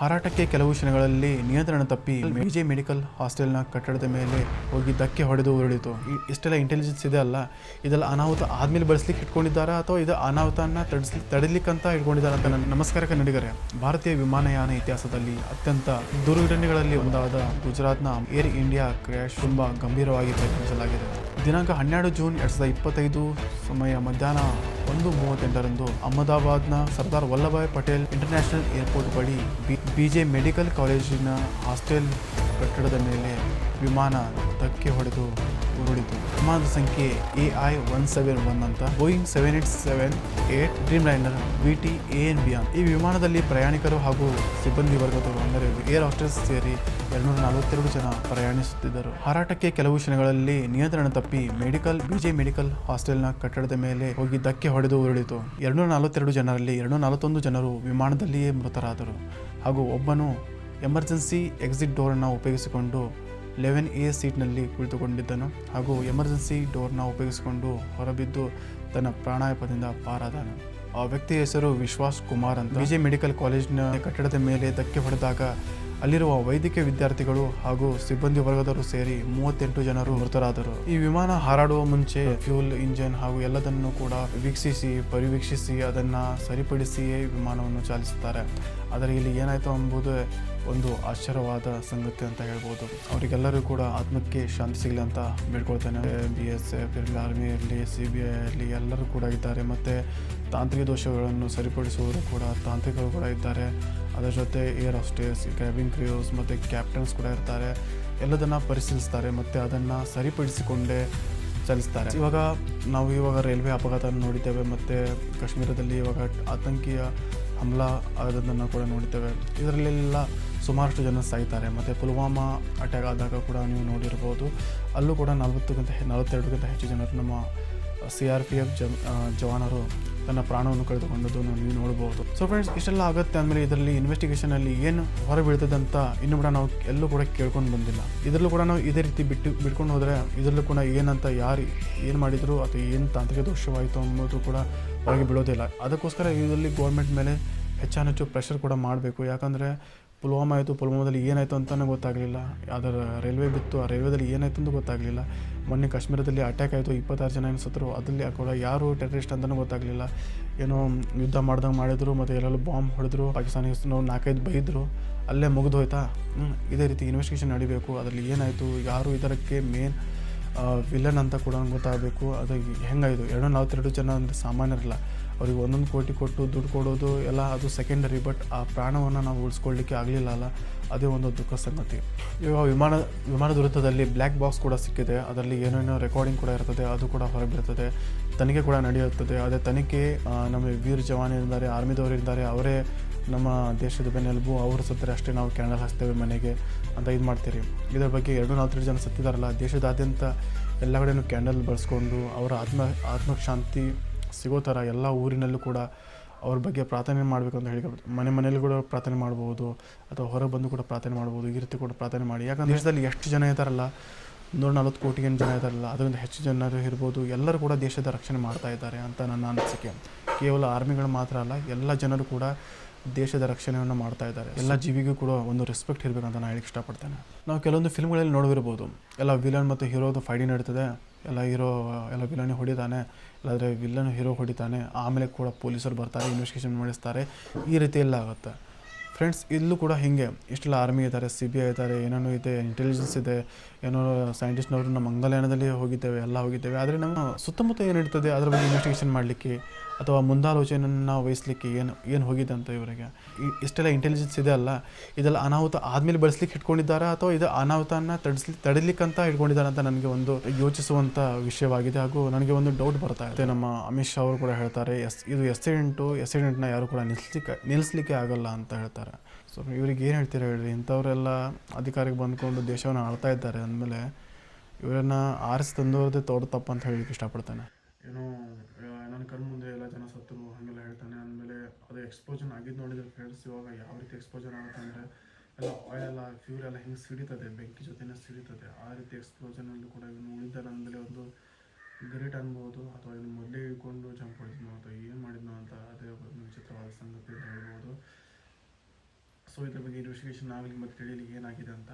ಹಾರಾಟಕ್ಕೆ ಕೆಲವು ಕ್ಷಣಗಳಲ್ಲಿ ನಿಯಂತ್ರಣ ತಪ್ಪಿ ವಿಜಯ್ ಮೆಡಿಕಲ್ ಹಾಸ್ಟೆಲ್ನ ಕಟ್ಟಡದ ಮೇಲೆ ಹೋಗಿ ಧಕ್ಕೆ ಹೊಡೆದು ಉರುಳಿತು. ಇಷ್ಟೆಲ್ಲ ಇಂಟೆಲಿಜೆನ್ಸ್ ಇದೆ ಅಲ್ಲ? ಇದೆಲ್ಲ ಅನಾಹುತ ಆದ್ಮೇಲೆ ಬಳಸ್ಲಿಕ್ಕೆ ಇಟ್ಕೊಂಡಿದ್ದಾರೆ ಅಥವಾ ಇದು ಅನಾಹುತನ ತಡಿಸ್ಲಿ ತಡಿಲಿಕ್ಕಂತ ಇಟ್ಕೊಂಡಿದ್ದಾರೆ ಅಂತ ನನ್ನ ನಮಸ್ಕಾರ ಕನ್ನಡಿಗರೇ ಭಾರತೀಯ ವಿಮಾನಯಾನ ಇತಿಹಾಸದಲ್ಲಿ ಅತ್ಯಂತ ದುರ್ಘಟನೆಗಳಲ್ಲಿ ಒಂದಾದ ಗುಜರಾತ್ನ ಏರ್ ಇಂಡಿಯಾ ಕ್ರ್ಯಾಶ್ ತುಂಬಾ ಗಂಭೀರವಾಗಿ ಪ್ರಯತ್ನಿಸಲಾಗಿದೆ. ದಿನಾಂಕ ಹನ್ನೆರಡು ಜೂನ್ ಎರಡ್ ಸಾವಿರದ ಇಪ್ಪತ್ತೈದು ಸಮಯ ಮಧ್ಯಾಹ್ನ ಒಂದು ಮೂವತ್ತೆಂಟರಂದು ಅಹಮದಾಬಾದ್ನ ಸರ್ದಾರ್ ವಲ್ಲಭಾಯ್ ಪಟೇಲ್ ಇಂಟರ್ನ್ಯಾಷನಲ್ ಏರ್ಪೋರ್ಟ್ ಬಳಿ ಬಿಜೆ ಮೆಡಿಕಲ್ ಕಾಲೇಜಿನ ಹಾಸ್ಟೆಲ್ ಕಟ್ಟಡದ ಮೇಲೆ ವಿಮಾನ ಧಕ್ಕೆ ಹೊಡೆದು ಉರುಳಿತು ವಿಮಾನದ ಸಂಖ್ಯೆ A I one seven one ಅಂತ. Boeing seven eight seven eight Dreamliner V T A N B ಈ ವಿಮಾನದಲ್ಲಿ ಪ್ರಯಾಣಿಕರು ಹಾಗೂ ಸಿಬ್ಬಂದಿ ವರ್ಗದವರು, ಅಂದರೆ ಏರ್ ಹಾಸ್ಟೆಲ್ಸ್ ಸೇರಿ ಎರಡ್ನೂರ ನಲವತ್ತೆರಡು ಜನ ಪ್ರಯಾಣಿಸುತ್ತಿದ್ದರು. ಹಾರಾಟಕ್ಕೆ ಕೆಲವು ಕ್ಷಣಗಳಲ್ಲಿ ನಿಯಂತ್ರಣ ತಪ್ಪಿ ಮೆಡಿಕಲ್ ಬಿಜೆ ಮೆಡಿಕಲ್ ಹಾಸ್ಟೆಲ್ನ ಕಟ್ಟಡದ ಮೇಲೆ ಹೋಗಿ ಧಕ್ಕೆ ಹೊಡೆದು ಉರುಳಿತು. ಎರಡ್ನೂರ ನಲವತ್ತೆರಡು ಜನರಲ್ಲಿ ಎರಡ್ನೂರ ನಲವತ್ತೊಂದು ಜನರು ವಿಮಾನದಲ್ಲಿಯೇ ಮೃತರಾದರು. ಹಾಗೂ ಒಬ್ಬನು ಎಮರ್ಜೆನ್ಸಿ ಎಕ್ಸಿಟ್ ಡೋರನ್ನು ಉಪಯೋಗಿಸಿಕೊಂಡು ಲೆವೆನ್ ಎ ಸೀಟ್ನಲ್ಲಿ ಕುಳಿತುಕೊಂಡಿದ್ದನು ಹಾಗೂ ಎಮರ್ಜೆನ್ಸಿ ಡೋರ್ನ ಉಪಯೋಗಿಸಿಕೊಂಡು ಹೊರಬಿದ್ದು ತನ್ನ ಪ್ರಾಣಾಯಪದಿಂದ ಪಾರಾದನು. ಆ ವ್ಯಕ್ತಿಯ ಹೆಸರು ವಿಶ್ವಾಸ್ ಕುಮಾರ್ ಅಂತ. ವಿಜಯ್ ಮೆಡಿಕಲ್ ಕಾಲೇಜ್ನ ಕಟ್ಟಡದ ಮೇಲೆ ಧಕ್ಕೆ ಹೊಡೆದಾಗ ಅಲ್ಲಿರುವ ವೈದ್ಯಕೀಯ ವಿದ್ಯಾರ್ಥಿಗಳು ಹಾಗೂ ಸಿಬ್ಬಂದಿ ವರ್ಗದವರು ಸೇರಿ ಮೂವತ್ತೆಂಟು ಜನರು ಮೃತರಾದರು. ಈ ವಿಮಾನ ಹಾರಾಡುವ ಮುಂಚೆ ಫ್ಯೂಲ್ ಇಂಜಿನ್ ಹಾಗೂ ಎಲ್ಲದನ್ನು ಕೂಡ ವೀಕ್ಷಿಸಿ, ಪರಿವೀಕ್ಷಿಸಿ, ಅದನ್ನ ಸರಿಪಡಿಸಿಯೇ ವಿಮಾನವನ್ನು ಚಾಲಿಸುತ್ತಾರೆ. ಆದರೆ ಇಲ್ಲಿ ಏನಾಯ್ತು ಎಂಬುದು ಒಂದು ಆಶ್ಚರ್ಯವಾದ ಸಂಗತಿ ಅಂತ ಹೇಳ್ಬೋದು. ಅವರಿಗೆಲ್ಲರೂ ಕೂಡ ಆತ್ಮಕ್ಕೆ ಶಾಂತಿ ಸಿಗಲಿ ಅಂತ ಬೇಡ್ಕೊಳ್ತೇನೆ. ಬಿ ಎಸ್ ಎಫ್ ಇರಲಿ ಆರ್ಮಿ ಇರಲಿ ಸಿ ಬಿ ಐ ಇರಲಿ, ಎಲ್ಲರೂ ಕೂಡ ಇದ್ದಾರೆ. ಮತ್ತು ತಾಂತ್ರಿಕ ದೋಷಗಳನ್ನು ಸರಿಪಡಿಸುವವರು ಕೂಡ, ತಾಂತ್ರಿಕರು ಕೂಡ ಇದ್ದಾರೆ. ಅದರ ಜೊತೆ ಏರ್ ಹಾಸ್ಟೇಸ್ ಕ್ಯಾಬಿನ್ ಕ್ರಿಯೋಸ್ ಮತ್ತು ಕ್ಯಾಪ್ಟನ್ಸ್ ಕೂಡ ಇರ್ತಾರೆ. ಎಲ್ಲದನ್ನು ಪರಿಶೀಲಿಸ್ತಾರೆ ಮತ್ತು ಅದನ್ನು ಸರಿಪಡಿಸಿಕೊಂಡೇ ಚಲಿಸ್ತಾರೆ. ಇವಾಗ ನಾವು ಇವಾಗ ರೈಲ್ವೆ ಅಪಘಾತ ನೋಡಿದ್ದೇವೆ ಮತ್ತು ಕಾಶ್ಮೀರದಲ್ಲಿ ಇವಾಗ ಆತಂಕಿಯ ಹಮ್ಲ ಆಗೋದನ್ನು ಕೂಡ ನೋಡಿದ್ದೇವೆ. ಇದರಲ್ಲೆಲ್ಲ ಸುಮಾರಷ್ಟು ಜನ ಸಾಯ್ತಾರೆ. ಮತ್ತು ಪುಲ್ವಾಮಾ ಅಟ್ಯಾಕ್ ಆದಾಗ ಕೂಡ ನೀವು ನೋಡಿರ್ಬೋದು. ಅಲ್ಲೂ ಕೂಡ ನಲವತ್ತಕ್ಕಿಂತ ನಲವತ್ತೆರಡಕ್ಕಿಂತ ಹೆಚ್ಚು ಜನರು ನಮ್ಮ ಸಿ ಆರ್ ಪಿ ಎಫ್ ಜವಾನರು ತನ್ನ ಪ್ರಾಣವನ್ನು ಕಳೆದುಕೊಂಡದ್ದನ್ನು ನೀವು ನೋಡಬಹುದು. ಸೊ ಫ್ರೆಂಡ್ಸ್ ಇಷ್ಟೆಲ್ಲ ಆಗುತ್ತೆ ಅಂದಮೇಲೆ ಇದರಲ್ಲಿ ಇನ್ವೆಸ್ಟಿಗೇಷನಲ್ಲಿ ಏನು ಹೊರ ಬೀಳ್ತದೆ ಅಂತ ಇನ್ನೂ ಕೂಡ ನಾವು ಎಲ್ಲೂ ಕೂಡ ಕೇಳ್ಕೊಂಡು ಬಂದಿಲ್ಲ. ಇದರಲ್ಲೂ ಕೂಡ ನಾವು ಇದೇ ರೀತಿ ಬಿಟ್ಟು ಬಿಟ್ಕೊಂಡು ಹೋದರೆ ಇದರಲ್ಲೂ ಕೂಡ ಏನಂತ ಯಾರು ಏನು ಮಾಡಿದ್ರು ಅಥವಾ ಏನು ತಾಂತ್ರಿಕ ದೋಷವಾಯಿತು ಅನ್ನೋದು ಕೂಡ ಹೊರಗೆ ಬಿಡೋದಿಲ್ಲ ಅದಕ್ಕೋಸ್ಕರ ಇದರಲ್ಲಿ ಗೌರ್ಮೆಂಟ್ ಮೇಲೆ ಹೆಚ್ಚಾನೆಚ್ಚು ಪ್ರೆಷರ್ ಕೂಡ ಮಾಡಬೇಕು. ಯಾಕಂದರೆ ಪುಲ್ವಾಮಾ ಆಯಿತು, ಪುಲ್ವಾಮಾದಲ್ಲಿ ಏನಾಯಿತು ಅಂತಲೇ ಗೊತ್ತಾಗಲಿಲ್ಲ. ಅದರ ರೈಲ್ವೆ ಬಿತ್ತು, ಆ ರೈಲ್ವೆದಲ್ಲಿ ಏನಾಯಿತು ಅಂತ ಗೊತ್ತಾಗಲಿಲ್ಲ. ಮೊನ್ನೆ ಕಾಶ್ಮೀರದಲ್ಲಿ ಅಟ್ಯಾಕ್ ಆಯಿತು, ಇಪ್ಪತ್ತಾರು ಜನ ಏನು ಅದರಲ್ಲಿ ಕೂಡ ಯಾರು ಟೆರರಿಸ್ಟ್ ಅಂತಲೂ ಗೊತ್ತಾಗಲಿಲ್ಲ. ಏನೋ ಯುದ್ಧ ಮಾಡ್ದಂಗೆ ಮಾಡಿದ್ರು, ಮತ್ತು ಎಲ್ಲೆಲ್ಲೂ ಬಾಂಬ್ ಹೊಡೆದ್ರು. ಪಾಕಿಸ್ತಾನಿ ನಾವು ನಾಲ್ಕೈದು ಬೈದರು. ಅಲ್ಲೇ ಮುಗಿದೋಯ್ತಾ? ಇದೇ ರೀತಿ ಇನ್ವೆಸ್ಟಿಗೇಷನ್ ನಡಿಬೇಕು. ಅದರಲ್ಲಿ ಏನಾಯಿತು? ಯಾರು ಇದಕ್ಕೆ ಮೇನ್ ವಿಲನ್ ಅಂತ ಕೂಡ ಗೊತ್ತಾಗಬೇಕು. ಅದು ಹೆಂಗಾಯಿತು? ಎರಡು ನಲವತ್ತೆರಡು ಜನ ಅಂದರೆ ಸಾಮಾನ್ಯರಲ್ಲ. ಅವ್ರಿಗೆ ಒಂದೊಂದು ಕೋಟಿ ಕೊಟ್ಟು ದುಡ್ಡು ಕೊಡೋದು, ಎಲ್ಲ ಅದು ಸೆಕೆಂಡರಿ ಬಟ್ ಆ ಪ್ರಾಣವನ್ನು ನಾವು ಉಳಿಸ್ಕೊಳ್ಳಿಕ್ಕೆ ಆಗಲಿಲ್ಲ ಅಲ್ಲ. ಅದೇ ಒಂದು ದುಃಖ ಸಂಗತಿ. ಇವಾಗ ವಿಮಾನ ವಿಮಾನ ದುರಂತದಲ್ಲಿ ಬ್ಲ್ಯಾಕ್ ಬಾಕ್ಸ್ ಕೂಡ ಸಿಕ್ಕಿದೆ. ಅದರಲ್ಲಿ ಏನೇನೋ ರೆಕಾರ್ಡಿಂಗ್ ಕೂಡ ಇರ್ತದೆ, ಅದು ಕೂಡ ಹೊರಬೀಳ್ತದೆ ತನಿಖೆ ಕೂಡ ನಡೆಯುತ್ತದೆ. ಅದೇ ತನಿಖೆ ನಮ್ಮ ವೀರ ಆರ್ಮಿದವರು ಇದ್ದಾರೆ, ಅವರೇ ನಮ್ಮ ದೇಶದ ಬೆನ್ನೆಲುಬು ಅವರು ಸತ್ತರೆ ಅಷ್ಟೇ ನಾವು ಕ್ಯಾಂಡಲ್ ಹಚ್ತೇವೆ ಮನೆಗೆ ಅಂತ ಇದು ಮಾಡ್ತೀರಿ. ಇದರ ಬಗ್ಗೆ ಎರಡು ನಾಲ್ಕು ಜನ ಸತ್ತಿದಾರಲ್ಲ ದೇಶದಾದ್ಯಂತ ಎಲ್ಲ ಕಡೆಯೂ ಕ್ಯಾಂಡಲ್ ಬಳಸ್ಕೊಂಡು ಅವರ ಆತ್ಮ ಆತ್ಮಕ್ಕೆ ಶಾಂತಿ ಸಿಗೋ ಥರ ಎಲ್ಲ ಊರಿನಲ್ಲೂ ಕೂಡ ಅವ್ರ ಬಗ್ಗೆ ಪ್ರಾರ್ಥನೆ ಮಾಡಬೇಕು ಅಂತ ಹೇಳಿ ಮನೆ ಮನೆಯಲ್ಲೂ ಕೂಡ ಪ್ರಾರ್ಥನೆ ಮಾಡ್ಬೋದು ಅಥವಾ ಹೊರಗೆ ಬಂದು ಕೂಡ ಪ್ರಾರ್ಥನೆ ಮಾಡ್ಬೋದು ಈ ರೀತಿ ಕೂಡ ಪ್ರಾರ್ಥನೆ ಮಾಡಿ. ಯಾಕಂದ್ರೆ ದೇಶದಲ್ಲಿ ಎಷ್ಟು ಜನ ಇದ್ದಾರಲ್ಲ ನೂರ ನಲ್ವತ್ತು ಕೋಟಿ ಏನು ಜನ ಇದ್ದಾರಲ್ಲ ಅದರಿಂದ ಹೆಚ್ಚು ಜನರು ಇರ್ಬೋದು ಎಲ್ಲರೂ ಕೂಡ ದೇಶದ ರಕ್ಷಣೆ ಮಾಡ್ತಾ ಇದ್ದಾರೆ ಅಂತ ನನ್ನ ಅನಿಸಿಕೆ. ಕೇವಲ ಆರ್ಮಿಗಳು ಮಾತ್ರ ಅಲ್ಲ ಎಲ್ಲ ಜನರು ಕೂಡ ದೇಶದ ರಕ್ಷಣೆಯನ್ನು ಮಾಡ್ತಾ ಇದ್ದಾರೆ. ಎಲ್ಲ ಜೀವಿಗೂ ಕೂಡ ಒಂದು ರೆಸ್ಪೆಕ್ಟ್ ಇರಬೇಕಂತ ನಾನು ಹೇಳಕ್ಕೆ ಇಷ್ಟಪಡ್ತೇನೆ. ನಾವು ಕೆಲವೊಂದು ಫಿಲ್ಮ್ಗಳಲ್ಲಿ ನೋಡಿರ್ಬೋದು. ಎಲ್ಲ ವಿಲನ್ ಮತ್ತು ಹೀರೋದು ಫೈಟಿಂಗ್ ನಡೀತದೆ. ಎಲ್ಲ ಹೀರೋ ಎಲ್ಲ ವಿಲನ್ ಹೊಡಿತಾನೆ. ಇಲ್ಲಾದರೆ ವಿಲನ್ ಹೀರೋ ಹೊಡಿತಾನೆ. ಆಮೇಲೆ ಕೂಡ ಪೊಲೀಸರು ಬರ್ತಾರೆ ಇನ್ವೆಸ್ಟಿಗೇಷನ್ ಮಾಡಿಸ್ತಾರೆ. ಈ ರೀತಿ ಎಲ್ಲ ಆಗುತ್ತೆ. ಫ್ರೆಂಡ್ಸ್ ಇಲ್ಲೂ ಕೂಡ ಹೀಗೆ. ಇಷ್ಟೆಲ್ಲ ಆರ್ಮಿ ಇದ್ದಾರೆ ಸಿ ಬಿ ಐ ಇದ್ದಾರೆ ಏನೇನೋ ಇದೆ ಇಂಟೆಲಿಜೆನ್ಸ್ ಇದೆ. ಏನೋ ಸೈಂಟಿಸ್ಟ್ನವರು ನಮ್ಮ ಮಂಗಲಯಾನದಲ್ಲಿ ಹೋಗಿದ್ದೇವೆ, ಎಲ್ಲ ಹೋಗಿದ್ದೇವೆ. ಆದರೆ ನಮ್ಮ ಸುತ್ತಮುತ್ತ ಏನಿರ್ತದೆ ಅದರ ಬಗ್ಗೆ ಇನ್ವೆಸ್ಟಿಗೇಷನ್ ಮಾಡಲಿಕ್ಕೆ ಅಥವಾ ಮುಂದಾಲೋಚನೆಯನ್ನು ವಹಿಸಲಿಕ್ಕೆ ಏನು ಏನು ಹೋಗಿದೆ ಅಂತ ಇವರಿಗೆ? ಇಷ್ಟೆಲ್ಲ ಇಂಟೆಲಿಜೆನ್ಸ್ ಇದೆ ಅಲ್ಲ, ಇದೆಲ್ಲ ಅನಾಹುತ ಆದಮೇಲೆ ಬಳಸ್ಲಿಕ್ಕೆ ಇಟ್ಕೊಂಡಿದ್ದಾರಾ ಅಥವಾ ಇದು ಅನಾಹುತನ ತಡಿಸ್ಲಿ, ತಡಿಲಿಕ್ಕಂತ ಇಟ್ಕೊಂಡಿದ್ದಾರೆ ಅಂತ ನನಗೆ ಒಂದು ಯೋಚಿಸುವಂಥ ವಿಷಯವಾಗಿದೆ. ಹಾಗೂ ನನಗೆ ಒಂದು ಡೌಟ್ ಬರ್ತಾ ಇದೆ. ನಮ್ಮ ಅಮಿತ್ ಶಾ ಅವರು ಕೂಡ ಹೇಳ್ತಾರೆ, ಎಸ್, ಇದು ಎಸಿಡೆಂಟು ಎಸಿಡೆಂಟ್ನ ಯಾರು ಕೂಡ ನಿಲ್ಲಿಸ್ಲಿಕ್ಕೆ ನಿಲ್ಲಿಸ್ಲಿಕ್ಕೆ ಆಗಲ್ಲ ಅಂತ ಹೇಳ್ತಾರೆ. ಸೊ ಇವ್ರಿಗೆ ಏನು ಹೇಳ್ತೀರಾ ಹೇಳ್ರಿ? ಇಂಥವರೆಲ್ಲ ಅಧಿಕಾರಿಗೆ ಬಂದ್ಕೊಂಡು ದೇಶವನ್ನು ಆಳ್ತಾ ಇದ್ದಾರೆ ಅಂದಮೇಲೆ ಇವರನ್ನ ಆರಿಸಿ ತಂದವ್ರದ್ದೇ ತೋಟ ತಪ್ಪು ಅಂತ ಹೇಳಲಿಕ್ಕೆ ಇಷ್ಟಪಡ್ತಾನೆ. ಏನೋ ನನ್ನ ಕಣ್ಣು ಮುಂದೆ ಎಲ್ಲ ಜನ ಸತ್ತರು, ಹಾಗೆಲ್ಲ ಹೇಳ್ತಾನೆ. ಅಂದಮೇಲೆ ಅದು ಎಕ್ಸ್ಪೋಜರ್ ಆಗಿದ್ದು ನೋಡಿದ್ರೆ ಫ್ರೆಂಡ್ಸ್ ಇವಾಗ ಯಾವ ರೀತಿ ಎಕ್ಸ್ಪೋಜರ್ ಆಗುತ್ತೆ ಅಂದರೆ, ಎಲ್ಲ ಆಯಿಲ್ ಎಲ್ಲ ಫ್ಯೂಲ್ ಎಲ್ಲ ಹಿಂಗೆ ಸಿಡಿತದೆ, ಬೆಂಕಿ ಜೊತೆನೇ ಸಿಡಿತದೆ. ಆ ರೀತಿ ಎಕ್ಸ್ಪ್ಲೋಷನಲ್ಲೂ ಕೂಡ ಇವನು ಉಳಿದಾರೆ ಅಂದಮೇಲೆ ಒಂದು ಗ್ರೇಟ್ ಅನ್ಬೋದು, ಅಥವಾ ಇವನು ಮೊದಲೇ ಇಟ್ಕೊಂಡು ಜಂಪ್ ಹೊಡಿದ್ನೋ, ಅಥವಾ ಏನು ಮಾಡಿದ್ನೋ ಅಂತ ಅದೇ ಒಂದು ವಿಚಿತ್ರವಾದ ಸಂಗತಿ ಅಂತ ಹೇಳ್ಬೋದು. ಸೊ ಇದ್ರ ಬಗ್ಗೆ ಇನ್ವೆಸ್ಟಿಗೇಷನ್ ಆಗಲಿ ಮತ್ತು ತಿಳಿಯಲಿ ಏನಾಗಿದೆ ಅಂತ.